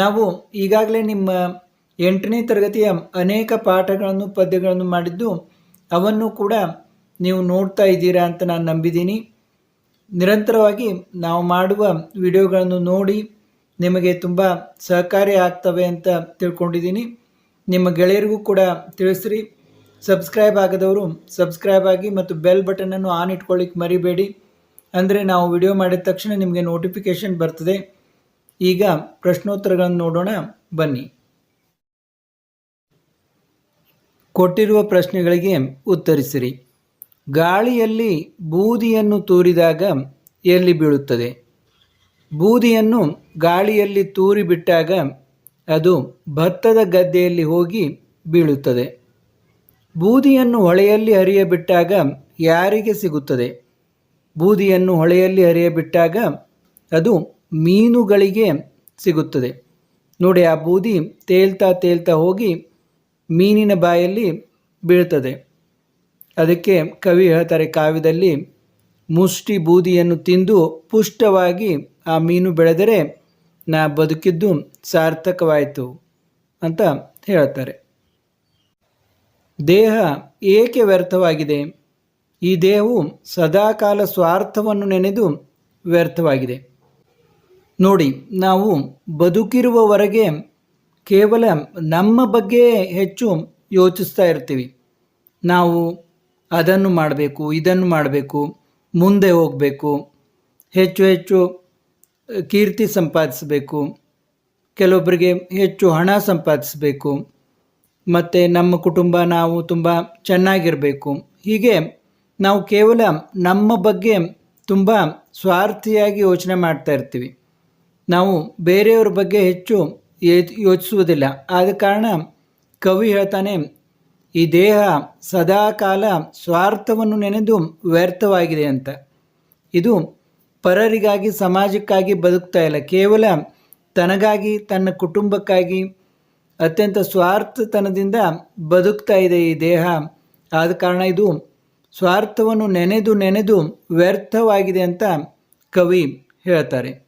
ನಾವು ಈಗಾಗಲೇ ನಿಮ್ಮ ಎಂಟನೇ ತರಗತಿಯ ಅನೇಕ ಪಾಠಗಳನ್ನು, ಪದ್ಯಗಳನ್ನು ಮಾಡಿದ್ದು, ಅವನ್ನು ಕೂಡ ನೀವು ನೋಡ್ತಾ ಇದ್ದೀರಾ ಅಂತ ನಾನು ನಂಬಿದ್ದೀನಿ. ನಿರಂತರವಾಗಿ ನಾವು ಮಾಡುವ ವಿಡಿಯೋಗಳನ್ನು ನೋಡಿ ನಿಮಗೆ ತುಂಬ ಸಹಕಾರಿ ಆಗ್ತವೆ ಅಂತ ತಿಳ್ಕೊಂಡಿದ್ದೀನಿ. ನಿಮ್ಮ ಗೆಳೆಯರಿಗೂ ಕೂಡ ತಿಳಿಸ್ರಿ. ಸಬ್ಸ್ಕ್ರೈಬ್ ಆಗದವರು ಸಬ್ಸ್ಕ್ರೈಬ್ ಆಗಿ ಮತ್ತು ಬೆಲ್ ಬಟನನ್ನು ಆನ್ ಇಟ್ಕೊಳ್ಳಿಕ್ಕೆ ಮರಿಬೇಡಿ. ಅಂದರೆ ನಾವು ವಿಡಿಯೋ ಮಾಡಿದ ತಕ್ಷಣ ನಿಮಗೆ ನೋಟಿಫಿಕೇಷನ್ ಬರ್ತದೆ. ಈಗ ಪ್ರಶ್ನೋತ್ತರಗಳನ್ನು ನೋಡೋಣ. ಬನ್ನಿ. ಕೊಟ್ಟಿರುವ ಪ್ರಶ್ನೆಗಳಿಗೆ ಉತ್ತರಿಸಿರಿ. ಗಾಳಿಯಲ್ಲಿ ಬೂದಿಯನ್ನು ತೂರಿದಾಗ ಎಲ್ಲಿ ಬೀಳುತ್ತದೆ? ಬೂದಿಯನ್ನು ಗಾಳಿಯಲ್ಲಿ ತೂರಿ ಬಿಟ್ಟಾಗ ಅದು ಭತ್ತದ ಗದ್ದೆಯಲ್ಲಿ ಹೋಗಿ ಬೀಳುತ್ತದೆ. ಬೂದಿಯನ್ನು ಹೊಳೆಯಲ್ಲಿ ಹರಿಯಬಿಟ್ಟಾಗ ಯಾರಿಗೆ ಸಿಗುತ್ತದೆ? ಬೂದಿಯನ್ನು ಹೊಳೆಯಲ್ಲಿ ಹರಿಯಬಿಟ್ಟಾಗ ಅದು ಮೀನುಗಳಿಗೆ ಸಿಗುತ್ತದೆ. ನೋಡಿ, ಆ ಬೂದಿ ತೇಲ್ತಾ ತೇಲ್ತಾ ಹೋಗಿ ಮೀನಿನ ಬಾಯಲ್ಲಿ ಬೀಳ್ತದೆ. ಅದಕ್ಕೆ ಕವಿ ಹೇಳ್ತಾರೆ, ಕಾವ್ಯದಲ್ಲಿ ಮುಷ್ಟಿ ಬೂದಿಯನ್ನು ತಿಂದು ಪುಷ್ಟವಾಗಿ ಆ ಮೀನು ಬೆಳೆದರೆ ನಾ ಬದುಕಿದ್ದು ಸಾರ್ಥಕವಾಯಿತು ಅಂತ ಹೇಳ್ತಾರೆ. ದೇಹ ಏಕೆ ವ್ಯರ್ಥವಾಗಿದೆ? ಈ ದೇಹವು ಸದಾಕಾಲ ಸ್ವಾರ್ಥವನ್ನು ನೆನೆದು ವ್ಯರ್ಥವಾಗಿದೆ. ನೋಡಿ, ನಾವು ಬದುಕಿರುವವರೆಗೆ ಕೇವಲ ನಮ್ಮ ಬಗ್ಗೆ ಹೆಚ್ಚು ಯೋಚಿಸ್ತಾ ಇರ್ತೀವಿ. ನಾವು ಅದನ್ನು ಮಾಡಬೇಕು, ಇದನ್ನು ಮಾಡಬೇಕು, ಮುಂದೆ ಹೋಗಬೇಕು, ಹೆಚ್ಚು ಹೆಚ್ಚು ಕೀರ್ತಿ ಸಂಪಾದಿಸಬೇಕು, ಕೆಲವೊಬ್ಬರಿಗೆ ಹೆಚ್ಚು ಹಣ ಸಂಪಾದಿಸಬೇಕು, ಮತ್ತು ನಮ್ಮ ಕುಟುಂಬ ನಾವು ತುಂಬ ಚೆನ್ನಾಗಿರಬೇಕು. ಹೀಗೆ ನಾವು ಕೇವಲ ನಮ್ಮ ಬಗ್ಗೆ ತುಂಬ ಸ್ವಾರ್ಥಿಯಾಗಿ ಯೋಚನೆ ಮಾಡ್ತಾ ಇರ್ತೀವಿ. ನಾವು ಬೇರೆಯವ್ರ ಬಗ್ಗೆ ಹೆಚ್ಚು ಯೋಚಿಸುವುದಿಲ್ಲ. ಆದ ಕಾರಣ ಕವಿ ಹೇಳ್ತಾನೆ, ಈ ದೇಹ ಸದಾಕಾಲ ಸ್ವಾರ್ಥವನ್ನು ನೆನೆದು ವ್ಯರ್ಥವಾಗಿದೆ ಅಂತ. ಇದು ಪರರಿಗಾಗಿ, ಸಮಾಜಕ್ಕಾಗಿ ಬದುಕ್ತಾ ಇಲ್ಲ. ಕೇವಲ ತನಗಾಗಿ, ತನ್ನ ಕುಟುಂಬಕ್ಕಾಗಿ, ಅತ್ಯಂತ ಸ್ವಾರ್ಥತನದಿಂದ ಬದುಕ್ತಾ ಇದೆ ಈ ದೇಹ. ಆದ ಕಾರಣ ಇದು ಸ್ವಾರ್ಥವನ್ನು ನೆನೆದು ನೆನೆದು ವ್ಯರ್ಥವಾಗಿದೆ ಅಂತ ಕವಿ ಹೇಳ್ತಾರೆ.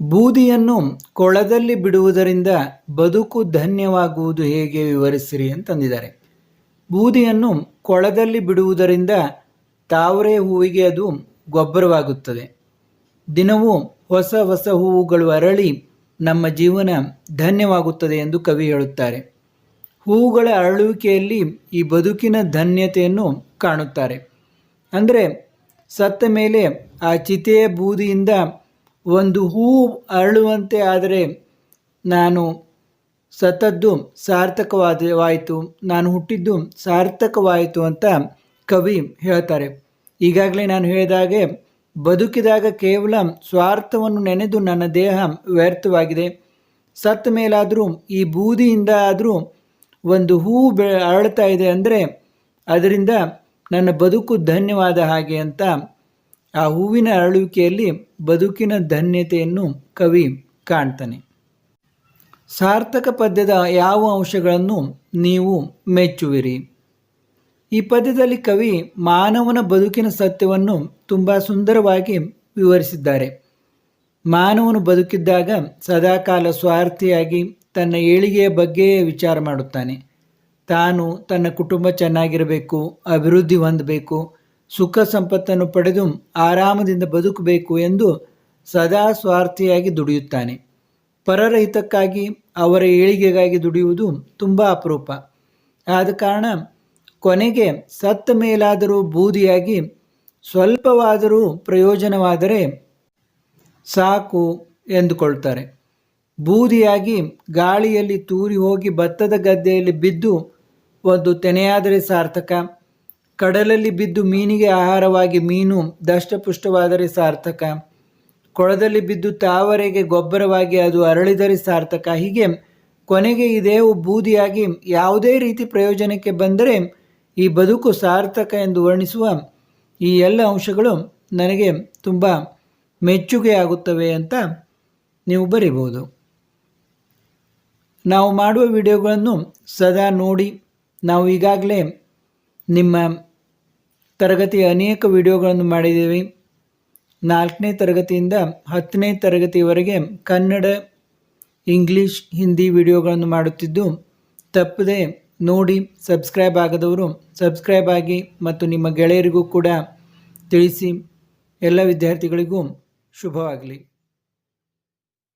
ಬೂದಿಯನ್ನು ಕೊಳದಲ್ಲಿ ಬಿಡುವುದರಿಂದ ಬದುಕು ಧನ್ಯವಾಗುವುದು ಹೇಗೆ ವಿವರಿಸಿರಿ ಅಂತಂದಿದ್ದಾರೆ ಬೂದಿಯನ್ನು ಕೊಳದಲ್ಲಿ ಬಿಡುವುದರಿಂದ ತಾವರೆ ಹೂವಿಗೆ ಅದು ಗೊಬ್ಬರವಾಗುತ್ತದೆ. ದಿನವೂ ಹೊಸ ಹೊಸ ಹೂವುಗಳು ಅರಳಿ ನಮ್ಮ ಜೀವನ ಧನ್ಯವಾಗುತ್ತದೆ ಎಂದು ಕವಿ ಹೇಳುತ್ತಾರೆ. ಹೂವುಗಳ ಅರಳುವಿಕೆಯಲ್ಲಿ ಈ ಬದುಕಿನ ಧನ್ಯತೆಯನ್ನು ಕಾಣುತ್ತಾರೆ. ಅಂದರೆ ಸತ್ತ ಮೇಲೆ ಆ ಚಿತೆಯ ಬೂದಿಯಿಂದ ಒಂದು ಹೂ ಅರಳುವಂತೆ ಆದರೆ ನಾನು ಸತ್ತದ್ದು ಸಾರ್ಥಕವಾದವಾಯಿತು, ನಾನು ಹುಟ್ಟಿದ್ದು ಸಾರ್ಥಕವಾಯಿತು ಅಂತ ಕವಿ ಹೇಳ್ತಾರೆ. ಈಗಾಗಲೇ ನಾನು ಹೇಳಿದಾಗೆ ಬದುಕಿದಾಗ ಕೇವಲ ಸ್ವಾರ್ಥವನ್ನು ನೆನೆದು ನನ್ನ ದೇಹ ವ್ಯರ್ಥವಾಗಿದೆ. ಸತ್ತ ಮೇಲಾದರೂ, ಈ ಬೂದಿಯಿಂದ ಆದರೂ ಒಂದು ಹೂವು ಬೆ, ಅರಳ್ತಾ ಇದೆ ಅಂದರೆ ಅದರಿಂದ ನನ್ನ ಬದುಕು ಧನ್ಯವಾದ ಹಾಗೆ ಅಂತ ಆ ಹೂವಿನ ಅರಳುವಿಕೆಯಲ್ಲಿ ಬದುಕಿನ ಧನ್ಯತೆಯನ್ನು ಕವಿ ಕಾಣ್ತಾನೆ. ಸಾರ್ಥಕ ಪದ್ಯದ ಯಾವ ಅಂಶಗಳನ್ನು ನೀವು ಮೆಚ್ಚುವಿರಿ? ಈ ಪದ್ಯದಲ್ಲಿ ಕವಿ ಮಾನವನ ಬದುಕಿನ ಸತ್ಯವನ್ನು ತುಂಬ ಸುಂದರವಾಗಿ ವಿವರಿಸಿದ್ದಾರೆ. ಮಾನವನು ಬದುಕಿದ್ದಾಗ ಸದಾಕಾಲ ಸ್ವಾರ್ಥಿಯಾಗಿ ತನ್ನ ಏಳಿಗೆಯ ಬಗ್ಗೆಯೇ ವಿಚಾರ ಮಾಡುತ್ತಾನೆ. ತಾನು ತನ್ನ ಕುಟುಂಬ ಚೆನ್ನಾಗಿರಬೇಕು, ಅಭಿವೃದ್ಧಿ ಹೊಂದಬೇಕು ಸುಖ ಸಂಪತ್ತನ್ನು ಪಡೆದು ಆರಾಮದಿಂದ ಬದುಕಬೇಕು ಎಂದು ಸದಾ ಸ್ವಾರ್ಥಿಯಾಗಿ ದುಡಿಯುತ್ತಾನೆ. ಪರರ ಹಿತಕ್ಕಾಗಿ ಅವರ ಏಳಿಗೆಗಾಗಿ ದುಡಿಯುವುದು ತುಂಬ ಅಪರೂಪ. ಆದ ಕಾರಣ ಕೊನೆಗೆ ಸತ್ತ ಮೇಲಾದರೂ ಬೂದಿಯಾಗಿ ಸ್ವಲ್ಪವಾದರೂ ಪ್ರಯೋಜನವಾದರೆ ಸಾಕು ಎಂದುಕೊಳ್ತಾರೆ. ಬೂದಿಯಾಗಿ ಗಾಳಿಯಲ್ಲಿ ತೂರಿ ಹೋಗಿ ಭತ್ತದ ಗದ್ದೆಯಲ್ಲಿ ಬಿದ್ದು ಒಂದು ತೆನೆಯಾದರೆ ಸಾರ್ಥಕ. ಕಡಲಲ್ಲಿ ಬಿದ್ದು ಮೀನಿಗೆ ಆಹಾರವಾಗಿ ಮೀನು ದಷ್ಟಪುಷ್ಟವಾದರೆ ಸಾರ್ಥಕ. ಕೊಳದಲ್ಲಿ ಬಿದ್ದು ತಾವರೆಗೆ ಗೊಬ್ಬರವಾಗಿ ಅದು ಅರಳಿದರೆ ಸಾರ್ಥಕ. ಹೀಗೆ ಕೊನೆಗೆ ಈ ದೇಹವು ಬೂದಿಯಾಗಿ ಯಾವುದೇ ರೀತಿ ಪ್ರಯೋಜನಕ್ಕೆ ಬಂದರೆ ಈ ಬದುಕು ಸಾರ್ಥಕ ಎಂದು ವರ್ಣಿಸುವ ಈ ಎಲ್ಲ ಅಂಶಗಳು ನನಗೆ ತುಂಬ ಮೆಚ್ಚುಗೆ ಆಗುತ್ತವೆ ಅಂತ ನೀವು ಬರಿಬೋದು ನಾವು ಮಾಡುವ ವಿಡಿಯೋಗಳನ್ನು ಸದಾ ನೋಡಿ ನಾವು ಈಗಾಗಲೇ ನಿಮ್ಮ ತರಗತಿಯ ಅನೇಕ ವಿಡಿಯೋಗಳನ್ನು ಮಾಡಿದ್ದೀವಿ. ನಾಲ್ಕನೇ ತರಗತಿಯಿಂದ ಹತ್ತನೇ ತರಗತಿಯವರೆಗೆ ಕನ್ನಡ, ಇಂಗ್ಲೀಷ್, ಹಿಂದಿ ವಿಡಿಯೋಗಳನ್ನು ಮಾಡುತ್ತಿದ್ದು, ತಪ್ಪದೆ ನೋಡಿ ಸಬ್ಸ್ಕ್ರೈಬ್ ಆಗದವರು ಸಬ್ಸ್ಕ್ರೈಬ್ ಆಗಿ ಮತ್ತು ನಿಮ್ಮ ಗೆಳೆಯರಿಗೂ ಕೂಡ ತಿಳಿಸಿ. ಎಲ್ಲ ವಿದ್ಯಾರ್ಥಿಗಳಿಗೂ ಶುಭವಾಗಲಿ.